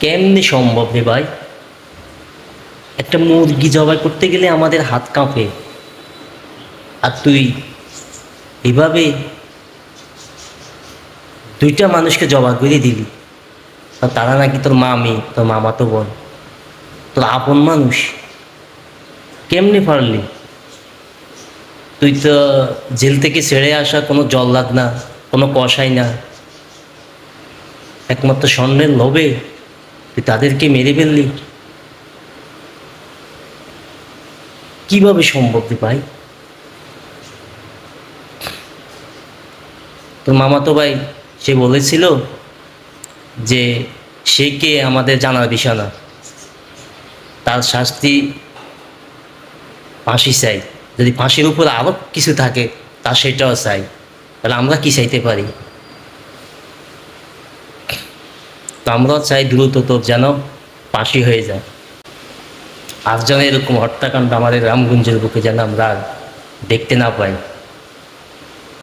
কেমনে সম্ভব রে ভাই? একটা মুরগি জবাই করতে গেলে আমাদের হাত কাঁপে। আর তুই এভাবে দুইটা মানুষকে জবাই করে দিলি। তারা নাকি তোর মামি তোর মামা তো বোন। তোর আপন মানুষ। কেমনি পারলি? তুই তো জেল থেকে ছেড়ে আসা কোনো জল্লাদ না, কোনো কষাই না। একমাত্র স্বর্ণের লোভে তুই তাদেরকে মেরে ফেললি কীভাবে সম্ভব ভাই? তো ভাই, সে বলেছিল যে সে কে আমাদের জানার বিষয় না তার শাস্তি ফাঁসি চাই। যদি ফাঁসির উপর আরও কিছু থাকে, তা সেটাও চাই। তাহলে আমরা কি চাইতে পারি? তো আমরাও চাই দ্রুত তো যেন পাশি হয়ে যায়। আর যেন এরকম হত্যাকাণ্ড আমাদের রামগঞ্জের বুকে যেন আমরা দেখতে না পাই।